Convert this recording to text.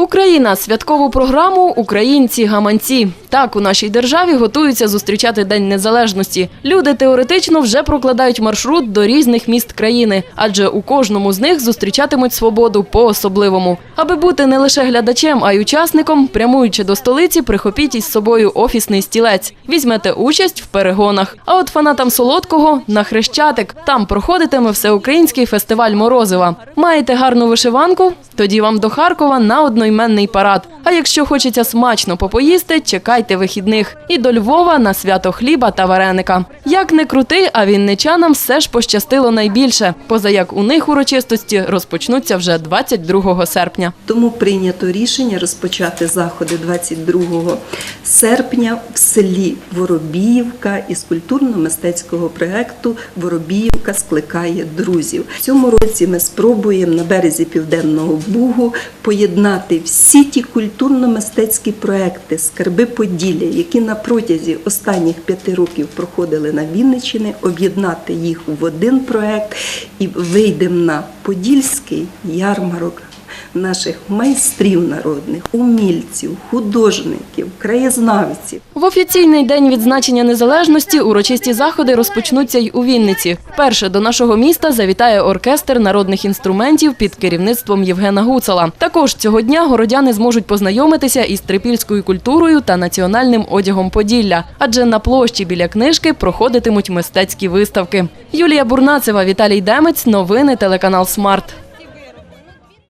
Україна святкову програму Українці гаманці. Так у нашій державі готуються зустрічати День Незалежності. Люди теоретично вже прокладають маршрут до різних міст країни, адже у кожному з них зустрічатимуть свободу по-особливому. Аби бути не лише глядачем, а й учасником, прямуючи до столиці, прихопіть із собою офісний стілець. Візьмете участь в перегонах. А от фанатам солодкого на хрещатик. Там проходитиме всеукраїнський фестиваль Морозива. Маєте гарну вишиванку? Тоді вам до Харкова на одноіменний парад. А якщо хочеться смачно попоїсти, чекайте вихідних. І до Львова на свято хліба та вареника. Як не крути, а вінничанам все ж пощастило найбільше, поза як у них урочистості розпочнуться вже 22 серпня. Тому прийнято рішення розпочати заходи 22 серпня в селі Воробіївка із культурно-мистецького проєкту Воробіївка скликає друзів. В цьому році ми спробуємо на березі Південного Бугу поєднати всі ті культурно-мистецькі проекти Скарби Поділля, які на протязі останніх п'яти років проходили на Вінниччині, об'єднати їх в один проект і вийдемо на Подільський ярмарок наших майстрів народних, умільців, художників, краєзнавців. В офіційний день відзначення незалежності урочисті заходи розпочнуться й у Вінниці. Перше до нашого міста завітає оркестр народних інструментів під керівництвом Євгена Гуцала. Також цього дня городяни зможуть познайомитися із трипільською культурою та національним одягом Поділля, адже на площі біля книжки проходитимуть мистецькі виставки. Юлія Бурнацева, Віталій Демець, новини телеканал Смарт.